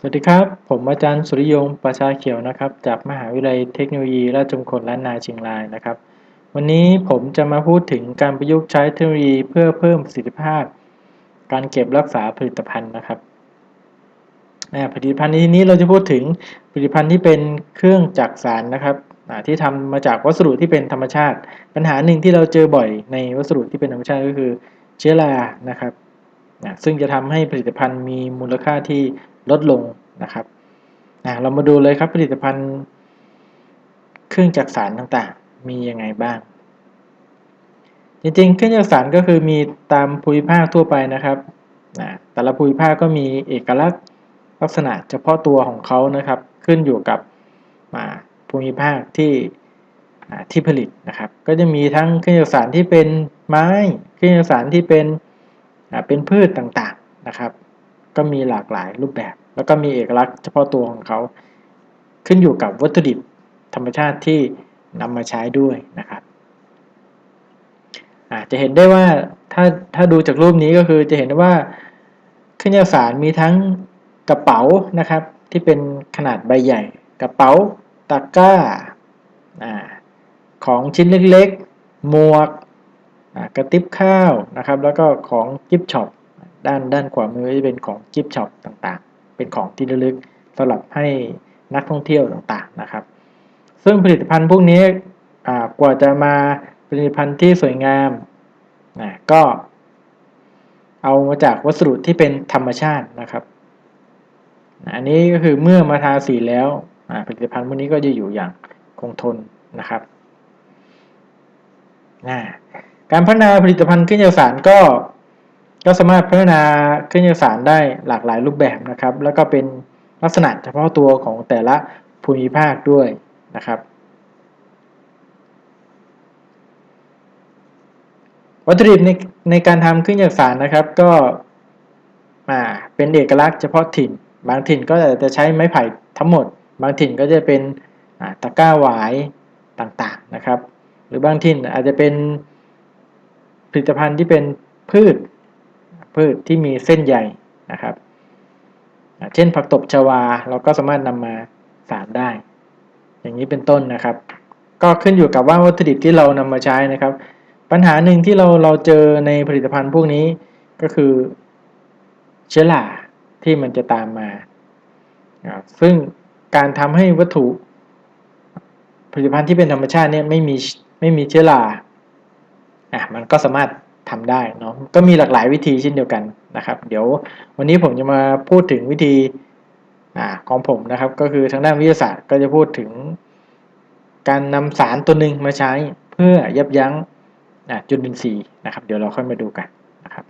สวัสดีครับ ผมอาจารย์สุริยงประชาเขียวนะครับ จากมหาวิทยาลัยเทคโนโลยี ราชมงคลล้านนาเชียงรายนะครับ วันนี้ผมจะมาพูดถึงการประยุกต์ใช้เทคโนโลยีเพื่อเพิ่มประสิทธิภาพ การเก็บรักษาผลิตภัณฑ์นะครับผลิตภัณฑ์นที่นี้เราจะพูดถึงผลิตภัณฑ์ที่เป็นเครื่องจักสารนะครับที่ทำมาจากวัสดุที่เป็นธรรมชาติ ปัญหาหนึ่งที่เราเจอบ่อยในวัสดุที่เป็นธรรมชาติก็คือเชื้อรานะครับซึ่งจะทำให้ผลิตภัณฑ์มีมูลค่าที่ ลดลงนะครับนะเรามาดูเลยครับผลิตภัณฑ์ เครื่องจักสารต่างๆ มียังไงบ้าง จริงๆ เครื่องจักสารก็คือมีตามภูมิภาคทั่วไปนะครับนะแต่ละภูมิภาคก็มีเอกลักษณ์ลักษณะเฉพาะตัวของเขานะครับ ขึ้นอยู่กับภูมิภาคที่ที่ผลิตนะครับ ก็จะมีทั้งเครื่องจักสารที่เป็นไม้ เครื่องจักสารที่เป็นเป็นพืชต่างๆนะครับ ก็มีหลากหลายรูปแบบ แล้วก็มีเอกลักษณ์เฉพาะตัวของเขา ขึ้นอยู่กับวัตถุดิบธรรมชาติที่นำมาใช้ด้วยนะครับจะเห็นได้ว่าถ้าถ้าดูจากรูปนี้ก็คือจะเห็นได้ว่าเครื่องยาสารมีทั้งกระเป๋านะครับ ที่เป็นขนาดใบใหญ่ กระเป๋าตะกร้าอของชิ้นเล็กๆหมวกกระติบข้าวนะครับ แล้วก็ของกิฟช็อป ด้านด้านขวามือจะเป็นของกิฟช็อปต่างๆ เป็นของที่ระลึกสำหรับให้นักท่องเที่ยวต่างๆนะครับ ซึ่งผลิตภัณฑ์พวกนี้กว่าจะมาผลิตภัณฑ์ที่สวยงามนะก็เอามาจากวัสดุที่เป็นธรรมชาตินะครับ อันนี้ก็คือเมื่อมาทาสีแล้วผลิตภัณฑ์พวกนี้ก็จะอยู่อย่างคงทนนะครับ การพัฒนาผลิตภัณฑ์เครื่องจักสารก็ ก็สามารถพัฒนาเครื่องจักสารได้หลากหลายรูปแบบนะครับ แล้วก็เป็นลักษณะเฉพาะตัวของแต่ละภูมิภาคด้วยนะครับวัตถุดิบในในการทำเครื่องจักสารนะครับก็มาเป็นเอกลักษณ์เฉพาะถิ่น บางถิ่นก็จะใช้ไม้ไผ่ทั้งหมด บางถิ่นก็จะเป็นตะกร้าหวายต่างๆนะครับ หรือบางถิ่นอาจจะเป็นผลิตภัณฑ์ที่เป็นพืช พืชที่มีเส้นใยนะครับ เช่นผักตบชวาเราก็สามารถนำมาสารได้ อย่างนี้เป็นต้นนะครับ ก็ขึ้นอยู่กับว่าวัตถุดิบที่เรานำมาใช้นะครับ ปัญหาหนึ่งที่เราเราเจอในผลิตภัณฑ์พวกนี้ก็คือเชื้อราที่มันจะตามมา ซึ่งการทำให้วัตถุผลิตภัณฑ์ที่เป็นธรรมชาติเนี่ยไม่มีไม่มีเชื้อราอะมันก็สามารถ ทำได้เนาะก็มีหลากหลายวิธีเช่นเดียวกันนะครับ เดี๋ยววันนี้ผมจะมาพูดถึงวิธีอของผมนะครับ ก็คือทางด้านวิทยาศาสตร์ก็จะพูดถึง การนำสารตัวหนึ่งมาใช้เพื่อยับยั้งจุลินทรีย์นะครับ เดี๋ยวเราค่อยมาดูกันนะครับ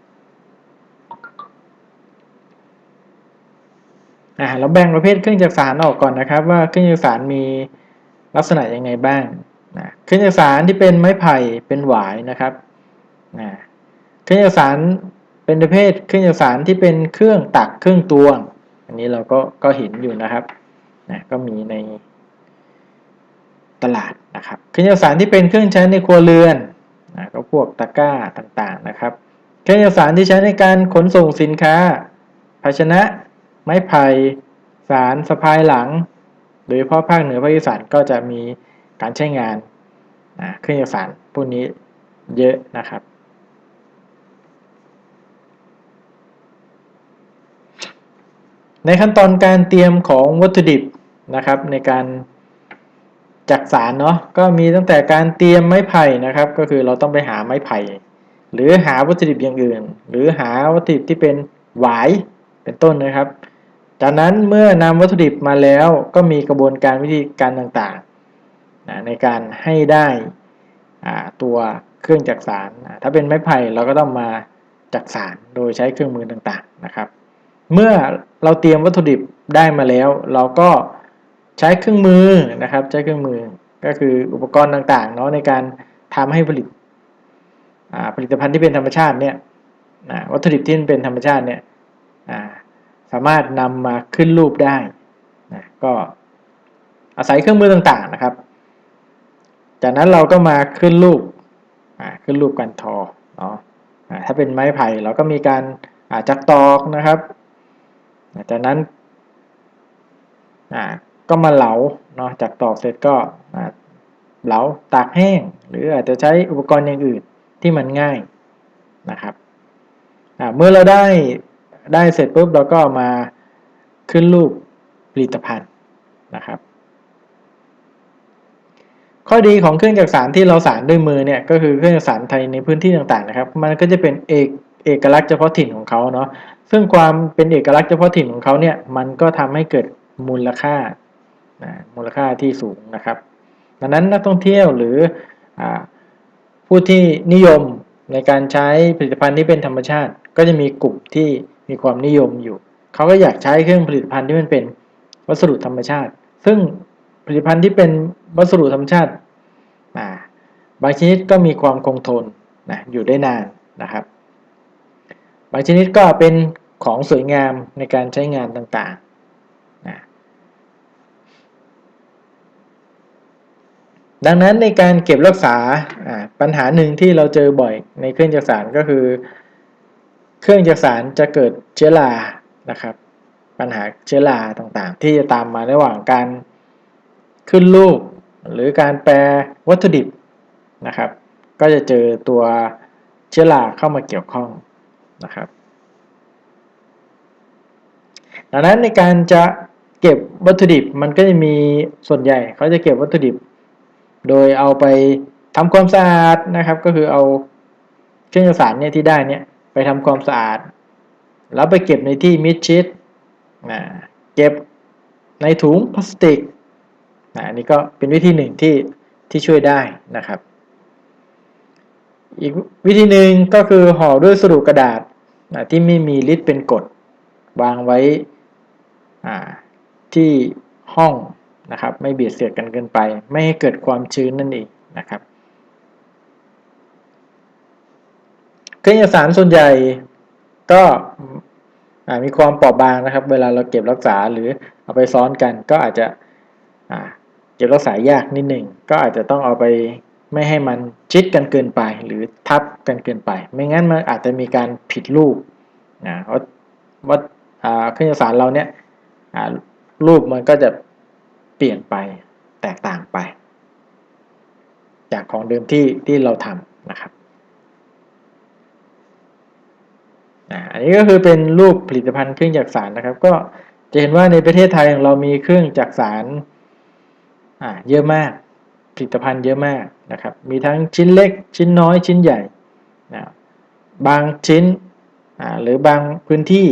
เราแบ่งประเภทเครื่องจักรสารออกก่อนนะครับ ว่าเครื่องจักรสารมีลักษณะยังไงบ้างนะเครื่องจักรสารที่เป็นไม้ไผ่เป็นหวายนะครับนะ เครื่องจักสารเป็นประเภทเครื่องจักสารที่เป็นเครื่องตักเครื่องตวง อันนี้เราก็ก็เห็นอยู่นะครับนะก็มีในตลาดนะครับเครื่องจักสารที่เป็นเครื่องใช้ในครัวเรือนนะก็พวกตะกร้าต่างๆนะครับ เครื่องจักสารที่ใช้ในการขนส่งสินค้า ภาชนะ ไม้ไผ่สารสะพายหลัง โดยเฉพาะภาคเหนือภาคอีสานก็จะมีการใช้งานเครื่องจักสารพวกนี้เยอะนะครับ ในขั้นตอนการเตรียมของวัตถุดิบนะครับในการจักสารเนาะก็มีตั้งแต่การเตรียมไม้ไผ่นะครับ ก็คือเราต้องไปหาไม้ไผ่ หรือหาวัตถุดิบอย่างอื่น หรือหาวัตถุดิบที่เป็นหวายเป็นต้นนะครับ จากนั้นเมื่อนำวัตถุดิบมาแล้วก็มีกระบวนการวิธีการต่างๆนะในการให้ได้ตัวเครื่องจักสาร ถ้าเป็นไม้ไผ่เราก็ต้องมาจักสารโดยใช้เครื่องมือต่างๆนะครับ เมื่อเราเตรียมวัตถุดิบได้มาแล้ว เราก็ใช้เครื่องมือนะครับ ใช้เครื่องมือก็คืออุปกรณ์ต่างๆเนาะในการทำให้ผลิตผลิตภัณฑ์ที่เป็นธรรมชาติเนี่ยวัตถุดิบที่เป็นธรรมชาติเนี่ยสามารถนำมาขึ้นรูปได้นะก็อาศัยเครื่องมือต่างๆนะครับ จากนั้นเราก็มาขึ้นรูปขึ้นรูปการทอเนาะถ้าเป็นไม้ไผ่เราก็มีการจักตอกนะครับ จากนั้นก็มาเหลาเนาะจากตอกเสร็จก็เหลาตากแห้ง หรืออาจจะใช้อุปกรณ์อย่างอื่นที่มันง่ายนะครับเมื่อเราได้ได้เสร็จปุ๊บเราก็มาขึ้นรูปผลิตภัณฑ์นะครับ ข้อดีของเครื่องจักสารที่เราสารด้วยมือเนี่ยก็คือเครื่องจักสารไทยในพื้นที่ต่างๆนะครับ มันก็จะเป็นเอกเอกลักษณ์เฉพาะถิ่นของเขาเนาะ ซึ่งความเป็นเอกลักษณ์เฉพาะถิ่นของเขาเนี่ยมันก็ทำให้เกิดมูลค่านะมูลค่าที่สูงนะครับ ดังนั้นนักท่องเที่ยวหรืออผู้ที่นิยมในการใช้ผลิตภัณฑ์ที่เป็นธรรมชาติ ก็จะมีกลุ่มที่มีความนิยมอยู่ เขาก็อยากใช้เครื่องผลิตภัณฑ์ที่มันเป็นวัสดุธรรมชาติ ซึ่งผลิตภัณฑ์ที่เป็นวัสดุธรรมชาติบางชนิดก็มีความคงทนนะอยู่ได้นานนะครับ บางชนิดก็เป็น ของสวยงามในการใช้งานต่างๆนะดังนั้นในการเก็บรักษาปัญหาหนึ่งที่เราเจอบ่อยในเครื่องจักสารก็คือ เครื่องจักสารจะเกิดเชื้อรานะครับ ปัญหาเชื้อราต่างๆ ที่จะตามมาระหว่างการขึ้นรูป หรือการแปลวัตถุดิบนะครับ ก็จะเจอตัวเชื้อราเข้ามาเกี่ยวข้องนะครับ ดังนั้นในการจะเก็บวัตถุดิบมันก็จะมีส่วนใหญ่เขาจะเก็บวัตถุดิบ โดยเอาไปทำความสะอาดนะครับ ก็คือเอาเครื่องสารเนี่ยที่ได้เนี่ยไปทำความสะอาด แล้วไปเก็บในที่มิดชิดนะเก็บในถุงพลาสติกนะอันี่ก็เป็นวิธีหนึ่งที่ที่ช่วยได้นะครับ อีกวิธีหนึ่งก็คือห่อด้วยสรุปกระดาษนะที่ไม่มีลิดเป็นกรดวางไว้ ที่ห้องนะครับ ไม่เบียดเสียดกันเกินไป ไม่ให้เกิดความชื้นนั่นเองนะครับเครื่องสารส่วนใหญ่ก็มีความเปราะบางนะครับ เวลาเราเก็บรักษาหรือเอาไปซ้อนกันก็อาจจะเก็บรักษายากนิดหนึ่งก็อาจจะต้องเอาไปไม่ให้มันชิดกันเกินไป หรือทับกันเกินไป ไม่งั้นมันอาจจะมีการผิดรูปนะเพราะว่าเครื่องสารเราเนี่ย รูปมันก็จะเปลี่ยนไปแตกต่างไป จากของเดิมที่ที่เราทำนะครับอันนี้ก็คือเป็นรูปผลิตภัณฑ์เครื่องจักสารนะครับ ก็จะเห็นว่าในประเทศไทยของเรามีเครื่องจักสารเยอะมาก ผลิตภัณฑ์เยอะมากนะครับ มีทั้งชิ้นเล็ก ชิ้นน้อยชิ้นใหญ่นะบางชิ้นหรือบางพื้นที่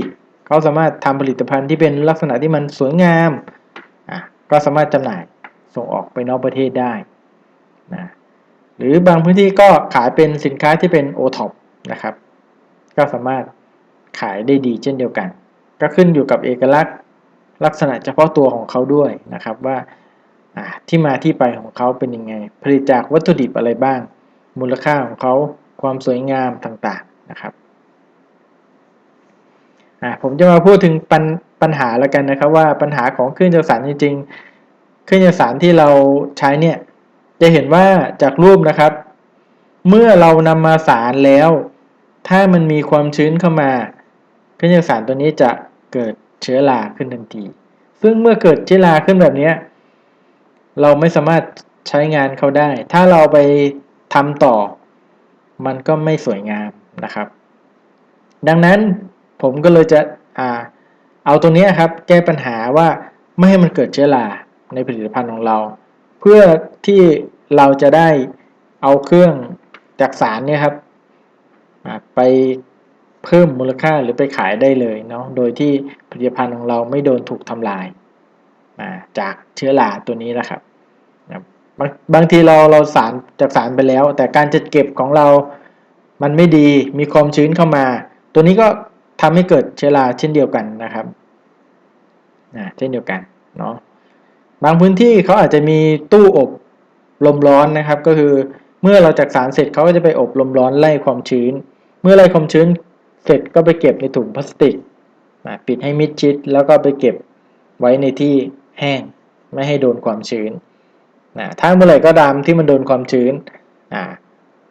เขาสามารถทำผลิตภัณฑ์ที่เป็นลักษณะที่มันสวยงามก็สามารถจำหน่ายส่งออกไปนอกประเทศได้นะหรือบางพื้นที่ก็ขายเป็นสินค้าที่เป็น o t o p นะครับ ก็สามารถขายได้ดีเช่นเดียวกัน ก็ขึ้นอยู่กับเอกลักษณ์ลักษณะเฉพาะตัวของเขาด้วยนะครับว่าที่มาที่ไปของเขาเป็นยังไง ผลิตจากวัตถุดิบอะไรบ้าง มูลค่าของเขาความสวยงามต่างๆนะครับ ผมจะมาพูดถึงปัญปัญหาแล้วกันนะครับ ว่าปัญหาของเครื่องจักสารจริงๆเครื่องจักสารที่เราใช้เนี่ย จะเห็นว่าจากรูปนะครับ เมื่อเรานำมาสารแล้ว ถ้ามันมีความชื้นเข้ามาเครื่องจักสารตัวนี้จะเกิดเชื้อราขึ้นทันที ซึ่งเมื่อเกิดเชื้อราขึ้นแบบนี้เราไม่สามารถใช้งานเขาได้ ถ้าเราไปทำต่อ มันก็ไม่สวยงามนะครับ ดังนั้น ผมก็เลยจะอ่าเอาตรงนี้ครับแก้ปัญหาว่าไม่ให้มันเกิดเชื้อราในผลิตภัณฑ์ของเรา เพื่อที่เราจะได้เอาเครื่องจักสารเนี่ยครับไปเพิ่มมูลค่าหรือไปขายได้เลยเนาะโดยที่ผลิตภัณฑ์ของเราไม่โดนถูกทำลายจากเชื้อราตัวนี้นะครับบางบางทีเราเราสารจากสารไปแล้ว แต่การจัดเก็บของเรามันไม่ดีมีความชื้นเข้ามา ตัวนี้ก็ ทำให้เกิดเชื้อราเช่นเดียวกันนะครับนะเช่นเดียวกันเนาะบางพื้นที่เขาอาจจะมีตู้อบลมร้อนนะครับ ก็คือเมื่อเราจากสารเสร็จเขาก็จะไปอบลมร้อนไล่ความชื้น เมื่อไล่ความชื้นเสร็จก็ไปเก็บในถุงพลาสติกปิดให้มิดชิด แล้วก็ไปเก็บไว้ในที่แห้ง ไม่ให้โดนความชื้นนะถ้าเมื่อไหร่ก็ตามที่มันโดนความชื้น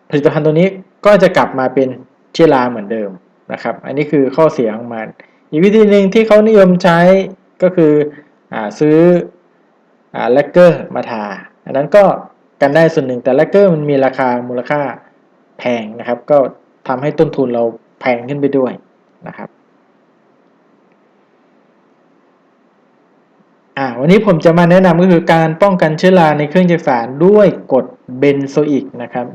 ผลิตภัณฑ์ตัวนี้ก็จะกลับมาเป็นเชื้อราเหมือนเดิม นะครับ อันนี้คือข้อเสียของมัน อีกวิธีหนึ่งที่เขานิยมใช้ก็คืออ่าซื้ออ่าแลกเกอร์มาทา อันนั้นก็กันได้ส่วนหนึ่งแต่แลกเกอร์มันมีราคามูลค่าแพงนะครับ ก็ทำให้ต้นทุนเราแพงขึ้นไปด้วยนะครับอ่าวันนี้ผมจะมาแนะนำก็คือการป้องกันเชื้อราในเครื่องจักสานด้วยกรดเบนโซอิกนะครับ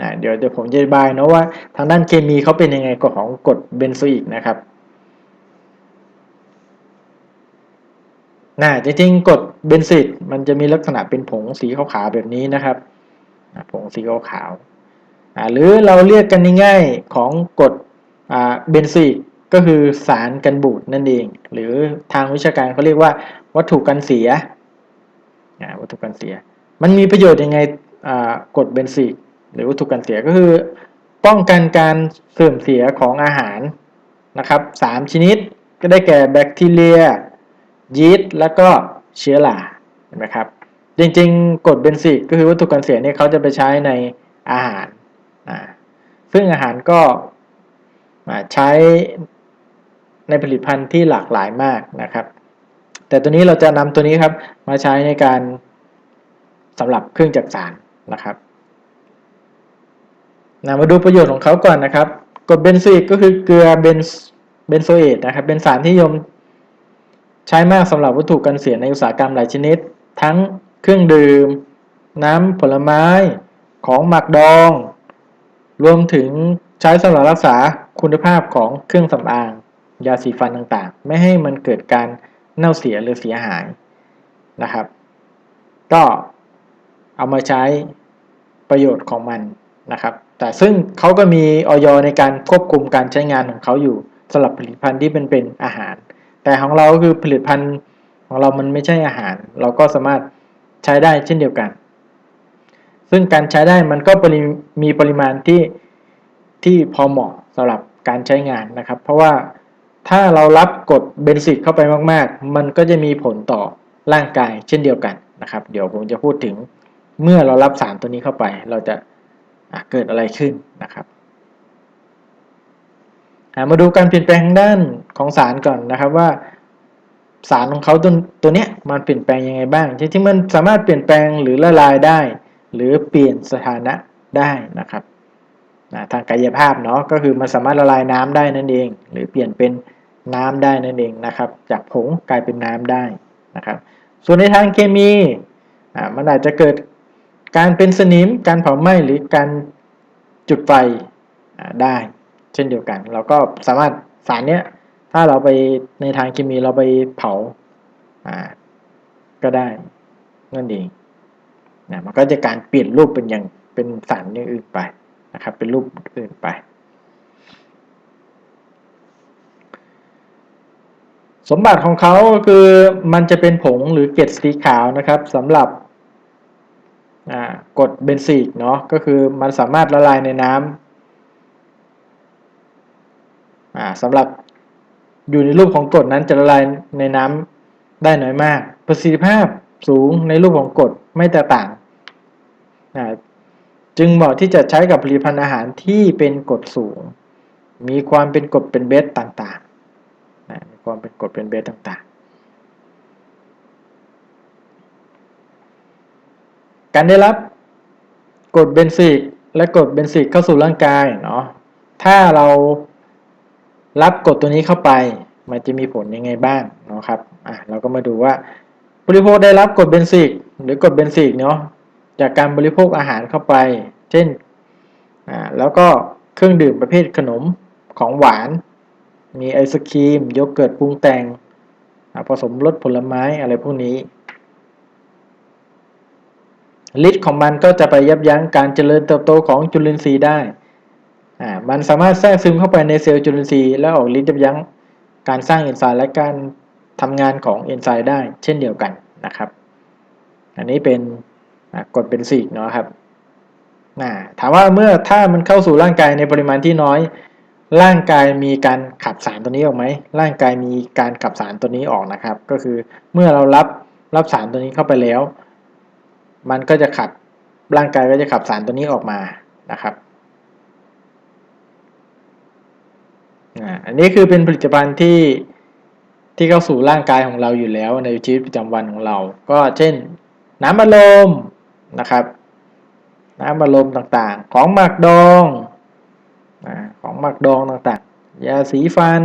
อ่าเดี๋ยวเดี๋ยวผมจะอธิบายนะว่าทางด้านเคมีเขาเป็นยังไงกับของกรดเบนโซอิกนะครับน่าจริงๆกรดเบนซิตมันจะมีลักษณะเป็นผงสีขาวๆแบบนี้นะครับผงสีขาวๆหรือเราเรียกกันง่ายๆของกรดเบนซิกก็คือสารกันบูดนั่นเอง หรือทางวิชาการเขาเรียกว่าวัตถุกันเสียวัตถุกันเสีย มันมีประโยชน์ยังไงกรดเบนซิก หรือวัตถุกันเสียก็คือ ป้องกันการเสื่อมเสียของอาหารนะครับสามชนิดก็ได้แก่แบคทีเรีย ยีสต์แล้วก็เชื้อราเห็นไหมครับจริงๆกรดเบนซิกก็คือวัตถุกันเสียเนี่ยเขาจะไปใช้ในอาหารซึ่งอาหารก็ใช้ในผลิตภัณฑ์ที่หลากหลายมากนะครับ แต่ตัวนี้เราจะนำตัวนี้ครับมาใช้ในการสำหรับเครื่องจักสานนะครับ นะมาดูประโยชน์ของเขาก่อนนะครับกรดเบนซิกก็คือเกลือเบนเบนโซเอตนะครับ เป็นสารที่นิยมใช้มากสำหรับวัตถุกันเสียในอุตสาหกรรมหลายชนิด ทั้งเครื่องดื่ม น้ำผลไม้ของหมักดอง รวมถึงใช้สำหรับรักษาคุณภาพของเครื่องสำอาง ยาสีฟันต่างๆ ไม่ให้มันเกิดการเน่าเสียหรือเสียหายนะครับ ก็เอามาใช้ประโยชน์ของมัน นะครับแต่ซึ่งเขาก็มีออยในการควบคุมการใช้งานของเขาอยู่สำหรับผลิตภัณฑ์ที่เป็นเป็นอาหาร แต่ของเราก็คือผลิตภัณฑ์ของเรามันไม่ใช่อาหาร เราก็สามารถใช้ได้เช่นเดียวกัน ซึ่งการใช้ได้มันก็มีปริมาณที่ที่พอเหมาะสำหรับการใช้งานนะครับ เพราะว่าถ้าเรารับกดเบนซิกเข้าไปมาก ๆ มันก็จะมีผลต่อร่างกายเช่นเดียวกันนะครับ เดี๋ยวผมจะพูดถึงเมื่อเรารับสารตัวนี้เข้าไป เราจะ เกิดอะไรขึ้นนะครับมาดูการเปลี่ยนแปลงด้านของสารก่อนนะครับว่า สารของเขาตัวตัวเนี้ยมันเปลี่ยนแปลงยังไงบ้างจริงๆมันสามารถเปลี่ยนแปลงหรือละลายได้ หรือเปลี่ยนสถานะได้นะครับทางกายภาพเนาะก็คือมันสามารถละลายน้ำได้นั่นเอง หรือเปลี่ยนเป็นน้ำได้นั่นเองนะครับ จากผงกลายเป็นน้ำได้นะครับ ส่วนในทางเคมีมันอาจจะเกิด การเป็นสนิม การเผาไหม้หรือการจุดไฟได้ เช่นเดียวกัน เราก็สามารถสารเนี้ยถ้าเราไปในทางเคมีเราไปเผาอ่าก็ได้นั่นเองนะมันก็จะการเปลี่ยนรูปเป็นอย่างเป็นสารอย่างอื่นไปนะครับ เป็นรูปอื่นไป สมบัติของเขาก็คือมันจะเป็นผงหรือเกล็ดสีขาวนะครับสำหรับ กรดเบนซิกเนาะก็คือมันสามารถละลายในน้ำสำหรับอยู่ในรูปของกรดนั้นจะละลายในน้ำได้น้อยมาก ประสิทธิภาพสูงในรูปของกรดไม่แตกต่าง จึงเหมาะที่จะใช้กับผลิตภัณฑ์อาหารที่เป็นกรดสูง มีความเป็นกรดเป็นเบสต่างๆมีความเป็นกรดเป็นเบสต่างๆ การได้รับกรดเบนซิกและกรดเบนซิกเข้าสู่ร่างกายเนาะถ้าเรารับกฎตัวนี้เข้าไป มันจะมีผลยังไงบ้างเนาะครับอะเราก็มาดูว่าบริโภคได้รับกรดเบนซิกหรือกรดเบนซิกเนาะจากการบริโภคอาหารเข้าไป เช่นอ่าแล้วก็เครื่องดื่มประเภทขนมของหวาน มีไอศครีมโยเกิร์ตปรุงแต่งผสมรสผลไม้อะไรพวกนี้ ฤทธิ์ของมันก็จะไปยับยั้งการเจริญเติบโตของจุลินทรีย์ได้ อ่า มันสามารถแทรกซึมเข้าไปในเซลล์จุลินทรีย์และออกฤทธิ์ยับยั้งการสร้างเอนไซม์และการทำงานของเอนไซม์ได้ เช่นเดียวกันนะครับ อันนี้เป็นกฎเป็นสีเนาะครับถามว่าเมื่อถ้ามันเข้าสู่ร่างกายในปริมาณที่น้อย ร่างกายมีการขับสารตัวนี้ออกไหมร่างกายมีการขับสารตัวนี้ออกนะครับ ก็คือเมื่อเรารับรับสารตัวนี้เข้าไปแล้ว มันก็จะขับร่างกายก็จะขับสารตัวนี้ออกมานะครับอันนี้คือเป็นผลิตภัณฑ์ที่ที่เข้าสู่ร่างกายของเราอยู่แล้วในชีวิตประจำวันของเรา ก็เช่น น้ำอัลมนะครับ น้ำอัลมต่างๆ ของหมักดองของหมักดองต่างๆ ยาสีฟัน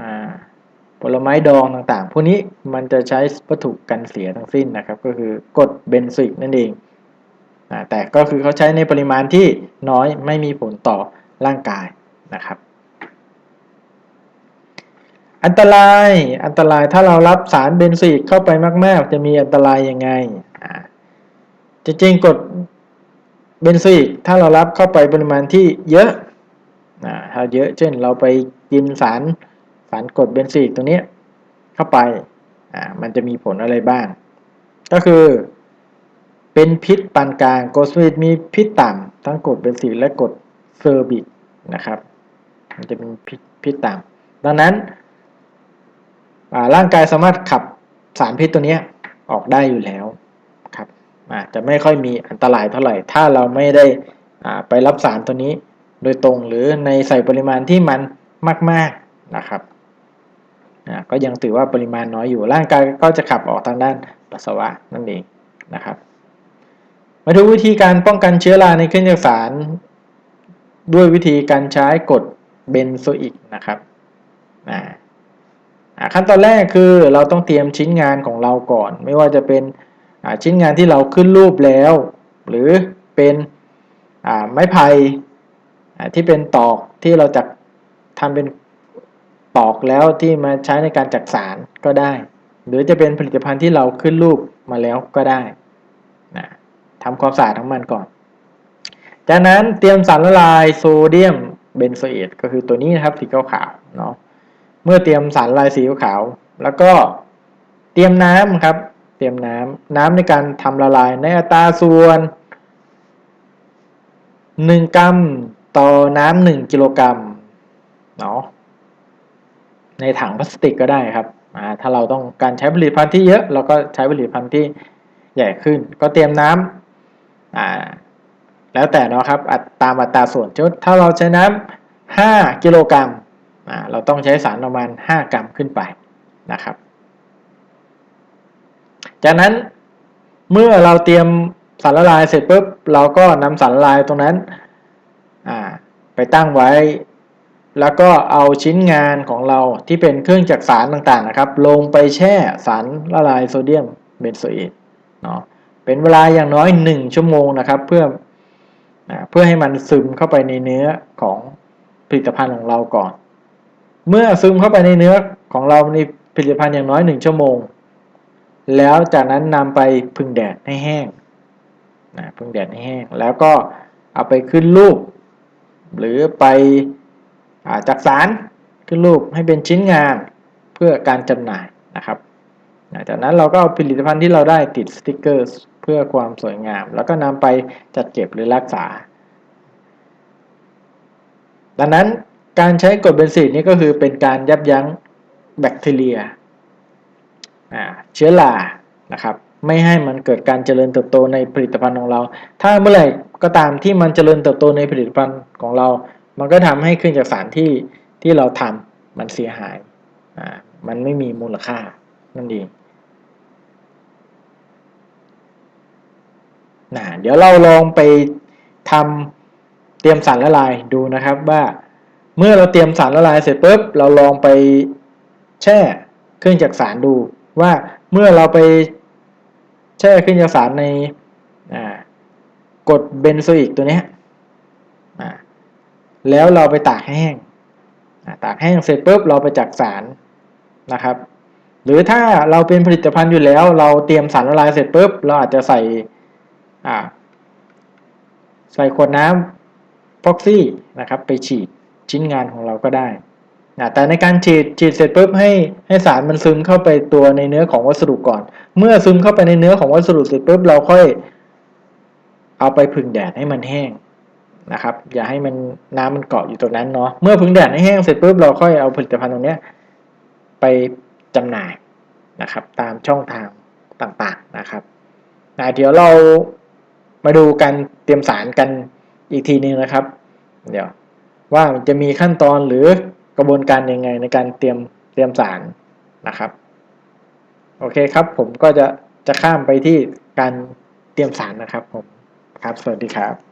อ่า ผลไม้ดองต่างๆ พวกนี้มันจะใช้วัตถุกันเสียทั้งสิ้นนะครับ ก็คือกรดเบนซิกนั่นเองแต่ก็คือเขาใช้ในปริมาณที่น้อยไม่มีผลต่อร่างกายนะครับ อันตรายอันตรายถ้าเรารับสารเบนซิกเข้าไปมาก ๆ จะมีอันตรายยังไงจริงๆกรดเบนซิกถ้าเรารับเข้าไปปริมาณที่เยอะอถ้าเยอะเช่นเราไปกินสาร สารกรดเบนซิกตัวนี้เข้าไปอ่ามันจะมีผลอะไรบ้าง ก็คือ เป็นพิษปานกลางโกรดเบนซิกมีพิษต่ำทั้งกรดเบนซิกและกรดเซอร์บิกนะครับ มันจะมีพิษพิษต่ำดังนั้นร่างกายสามารถขับสารพิษตัวนี้ออกได้อยู่แล้วครับอาจจะไม่ค่อยมีอันตรายเท่าไหร่ ถ้าเราไม่ได้ไปรับสารตัวนี้โดยตรงหรือในใส่ปริมาณที่มันมาก ๆนะครับ ก็ยังถือว่าปริมาณน้อยอยู่ร่างกายก็จะขับออกทางด้านปัสสาวะนั่นเองนะครับ มาดูวิธีการป้องกันเชื้อราในเครื่องจักสาร ด้วยวิธีการใช้กรดเบนโซอิกนะครับขั้นตอนแรกคือเราต้องเตรียมชิ้นงานของเราก่อน ไม่ว่าจะเป็นชิ้นงานที่เราขึ้นรูปแล้ว หรือเป็นไม้ไผ่ที่เป็นตอกที่เราจะทำเป็น ตอกแล้วที่มาใช้ในการจักสารก็ได้ หรือจะเป็นผลิตภัณฑ์ที่เราขึ้นรูปมาแล้วก็ได้นะทำความสะอาดทั้งมันก่อน จากนั้นเตรียมสารละลายโซเดียมเบนโซเอตก็คือตัวนี้นะครับสีขาวๆเนาะเมื่อเตรียมสารลายสีขาว แล้วก็เตรียมน้ำครับ เตรียมน้ำน้ำในการทำละลายในอัตราส่วน 1 กรัมต่อน้ำ1กิโลกรัมเนาะ ในถังพลาสติกก็ได้ครับถ้าเราต้องการใช้ผลิตภัณฑ์ที่เยอะเราก็ใช้ผลิตภัณฑ์ที่ใหญ่ขึ้น ก็เตรียมน้ำแล้วแต่เนาะครับตามอัตราส่วนุดถ้าเราใช้น้ำ5กิโลกรัมเราต้องใช้สารประมาณ 5 กรัมขึ้นไปนะครับ จากนั้นเมื่อเราเตรียมสารละลายเสร็จปุ๊บเราก็นำสารละลายตรงนั้นไปตั้งไว้ แล้วก็เอาชิ้นงานของเราที่เป็นเครื่องจักสารต่างๆนะครับ ลงไปแช่สารละลายโซเดียมเบนโซเอตเนาะเป็นเวลาอย่างน้อย 1 ชั่วโมงนะครับ เพื่อเพื่อให้มันซึมเข้าไปในเนื้อของผลิตภัณฑ์ของเราก่อน เมื่อซึมเข้าไปในเนื้อของเราในผลิตภัณฑ์อย่างน้อย 1 ชั่วโมง แล้วจากนั้นนำไปพึ่งแดดให้แห้งนะพึ่งแดดให้แห้ง แล้วก็เอาไปขึ้นรูป หรือไป จักสารขึ้นรูปให้เป็นชิ้นงานเพื่อการจำหน่ายนะครับจากนั้นเราก็เอาผลิตภัณฑ์ที่เราได้ติดสติกเกอร์เพื่อความสวยงาม แล้วก็นำไปจัดเก็บหรือรักษา ดังนั้นการใช้กรดเบนซิกนี่ก็คือเป็นการยับยั้งแบคทีเรียเชื้อรานะครับไม่ให้มันเกิดการเจริญเติบโตในผลิตภัณฑ์ของเรา ถ้าเมื่อไหร่ก็ตามที่มันเจริญเติบโตในผลิตภัณฑ์ของเรา มันก็ทำให้เครื่องจักสารที่ที่เราทำมันเสียหายอ่ามันไม่มีมูลค่านั่นเองนะเดี๋ยวเราลองไปทำเตรียมสารละลายดูนะครับว่าเมื่อเราเตรียมสารละลายเสร็จปุ๊บเราลองไปแช่เครื่องจักสารดูว่าเมื่อเราไปแช่เครื่องจักสารในกรดเบนโซอิกตัวนี้ แล้วเราไปตากแห้งตากแห้งเสร็จปุ๊บเราไปจักสารนะครับ หรือถ้าเราเป็นผลิตภัณฑ์อยู่แล้ว เราเตรียมสารละลายเสร็จปุ๊บเราอาจจะใส่ใส่ขวดน้ำฟ็อกซี่นะครับ ไปฉีดชิ้นงานของเราก็ได้นะแต่ในการฉีดฉีดเสร็จปุ๊บให้ให้สารมันซึมเข้าไปตัวในเนื้อของวัสดุก่อน เมื่อซึมเข้าไปในเนื้อของวัสดุเสร็จปุ๊บเราค่อยเอาไปพึ่งแดดให้มันแห้ง นะครับอย่าให้มันน้ำมันเกาะอยู่ตรงนั้นเนาะเมื่อพึ่งแดดให้แห้งเสร็จปุ๊บเราค่อยเอาผลิตภัณฑ์ตรงนี้ไปจำหน่ายนะครับตามช่องทางต่างๆนะครับนะเดี๋ยวเรามาดูการเตรียมสารกันอีกทีนึงนะครับ เดี๋ยวว่าจะมีขั้นตอนหรือกระบวนการยังไงในการเตรียมเตรียมสารนะครับโอเคครับผมก็จะจะข้ามไปที่การเตรียมสารนะครับผมครับ สวัสดีครับ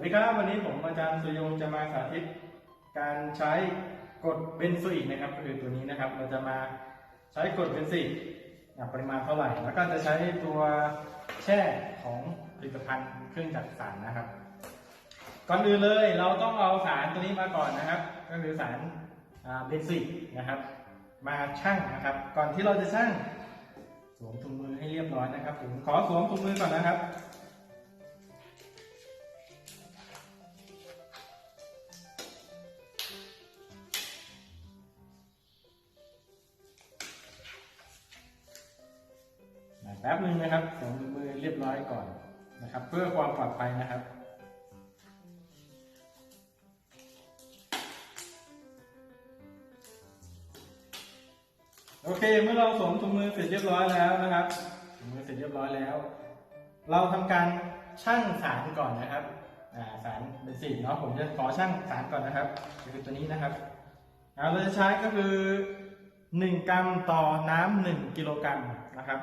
วัสดีครับวันนี้ผมอาจารย์สุยงจะมาสาธิต การใช้กดเบนโซอิกนะครับก็คือตัวนี้นะครับ เราจะมาใช้กดเบนซอิกอะปริมาณเท่าไหร่ แล้วก็จะใช้ตัวแช่ของผลิตภัณฑ์เครื่องจักรสารนะครับ ก่อนอื่นเลยเราต้องเอาสารตัวนี้มาก่อนนะครับ ก็คือสารเบนซอิกนะครับ มาชั่งนะครับ ก่อนที่เราจะชั่งสวมถุงมือให้เรียบร้อยนะครับผมขอสวมถุงมือก่อนนะครับ แป๊บหนึ่งนะครับสวมมือเรียบร้อยก่อนนะครับ เพื่อความปลอดภัยนะครับโอเค เมื่อเราสวมถุงมือเสร็จเรียบร้อยแล้วนะครับถุงมือเสร็จเรียบร้อยแล้ว เราทำการชั่งสารก่อนนะครับสารเป็นสีเนาะผมจะขอชั่งสารก่อนนะครับคือตัวนี้นะครับเราจะใช้ก็คือ 1 กรัมต่อน้ำ1กิโลกรัมนะครับ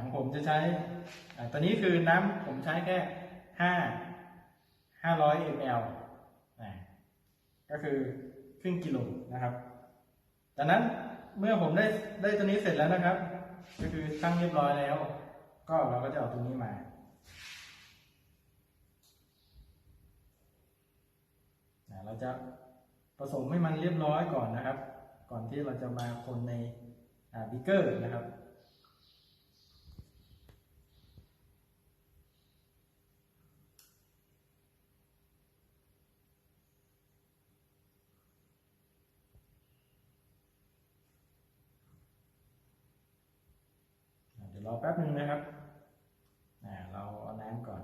ของผมจะใช้ตัวนี้คือน้ำผมใช้แค่ห้าห้าร้อยมลอ่าก็คือครึ่งกิโลนะครับจากนั้นเมื่อผมได้ได้ตัวนี้เสร็จแล้วนะครับ ก็คือตั้งเรียบร้อยแล้ว ก็เราก็จะเอาตัวนี้มาเราจะผสมให้มันเรียบร้อยก่อนนะครับ ก่อนที่เราจะมาคนในบิเกอร์นะครับ อ่าเดี๋ยว รอแป๊บนึงนะครับเราเอาน้ำก่อน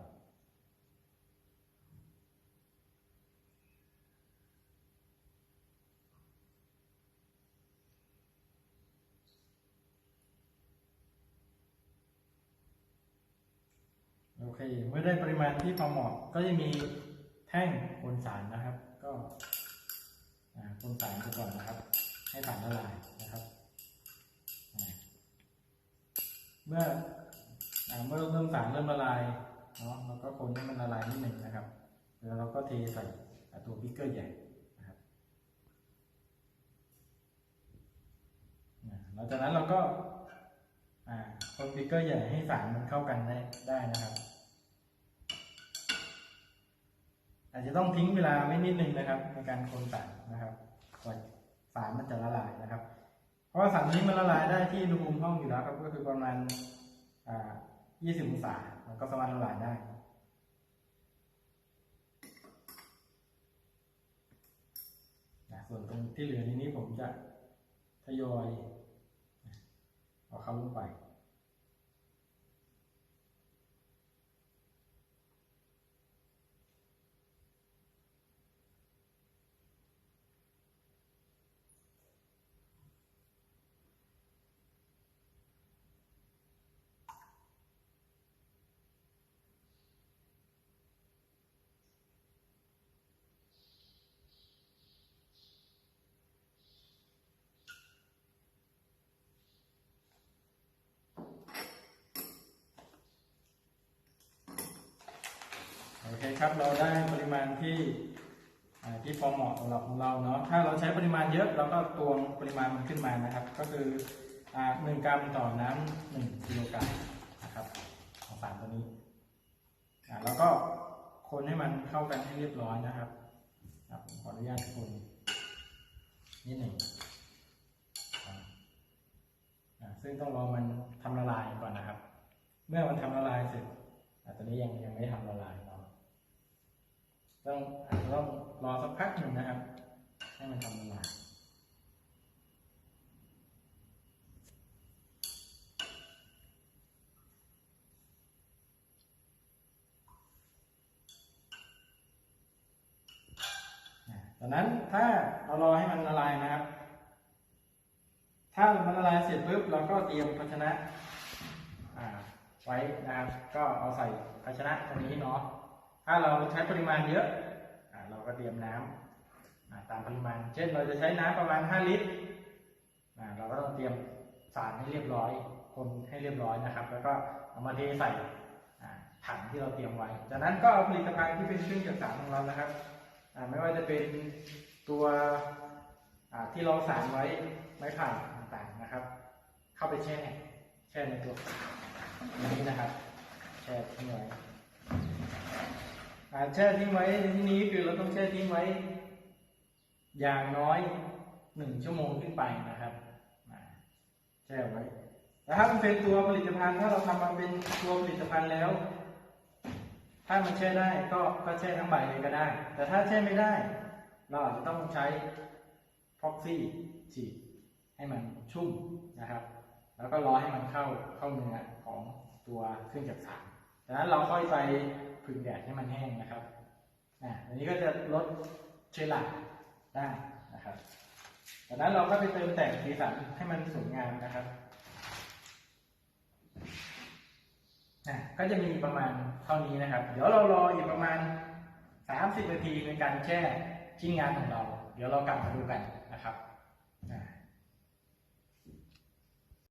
โอเค เมื่อได้ปริมาณที่พอเหมาะก็จะมีแท่งคนสารนะครับ ก็อ่าคนสารไปก่อนนะครับ ให้สารละลายนะครับอ่า เมื่อเมื่อเริ่มสารเริ่มละลายเนาะเราก็คนให้มันละลายนิดหนึ่งนะครับแล้วเราก็เทใส่ตัวพิกเกอร์ใหญ่นะครับหลังจากนั้นเราก็คนพิกเกอร์ใหญ่ให้สารมันเข้ากันได้ได้นะครับ อาจจะต้องทิ้งเวลาไว้นิดนึงนะครับ ในการคนสารนะครับกว่าสารมันจะละลายนะครับ เพราะว่าสารนี้มันละลายได้ที่อุณหภูมิห้องอยู่แล้วครับ ก็คือประมาณ20องศา มันก็สามารถละลายได้ส่วนตรงที่เหลือนี้ผมจะทยอยเอาเข้าลงไป โอเคครับ เราได้ปริมาณที่ที่พอเหมาะสำหรับของเราเนาะ ถ้าเราใช้ปริมาณเยอะเราก็ตวงปริมาณมันขึ้นมานะครับ ก็คือหนึ่งกรัมต่อน้ำหนึ่งกิโลกรัมนะครับของสารตัวนี้แล้วก็คนให้มันเข้ากันให้เรียบร้อยนะครับขออนุญาตคนนิดหนึ่งซึ่งต้องรอมันทำละลายก่อนนะครับ เมื่อมันทำละลายเสร็จตอนนี้ยังยังไม่ทำละลายเต้องอาจจะต้องรอสักพักหนึ่งนะครับ ให้มันทำละลายอ่าตอนนั้นถ้าเรารอให้มันละลายนะครับ ถ้ามันละลายเสร็จปุ๊บเราก็เตรียมภาชนะไว้นะครับ ก็เอาใส่ภาชนะตรงนี้เนาะ ถ้าเราใช้ปริมาณเยอะอ่าเราก็เตรียมน้ำอ่าตามปริมาณ เช่นเราจะใช้น้ำประมาณ 5 ลิตรเราก็ต้องเตรียมสารให้เรียบร้อย คนให้เรียบร้อยนะครับ แล้วก็เอามาเทใส่ถังที่เราเตรียมไว้ จากนั้นก็เอาผลิตภัณฑ์ที่เป็นเครื่องจักสารของเรานะครับ ไม่ว่าจะเป็นตัวที่เราสารไว้ไม้ไผ่ต่างๆนะครับ เข้าไปแช่ แช่ในตัวนี้นะครับ แช่ทิ้งไว้ แช่ทิ้งไว้ในที่นี้คือเราต้องแช่ทิ้งไว้ อย่างน้อยหนึ่งชั่วโมงขึ้นไปนะครับแช่ไว้แต่ถ้ามันเป็นตัวผลิตภัณฑ์ถ้าเราทำมาเป็นตัวผลิตภัณฑ์แล้ว ถ้ามันแช่ได้ก็ก็แช่ทั้งใบเลยก็ได้ แต่ถ้าแช่ไม่ได้ เราอาจจะต้องใช้พ็อกซี่ฉีดให้มันชุ่มนะครับ แล้วก็รอให้มันเข้าเข้าเนื้อของตัวเครื่องจักรสานจากนั้นเราค่อยไป ผึ่งแดดให้มันแห้งนะครับอ่าอันนี้ก็จะลดเชื้อราได้นะครับจากนั้นเราก็ไปเติมแต่งสีสันให้มันสวยงามนะครับอะก็จะมีประมาณเท่านี้นะครับ เดี๋ยวเรารออีกประมาณ 30 นาทีในการแช่ชิ้นงานของเรา เดี๋ยวเรากลับมาดูกัน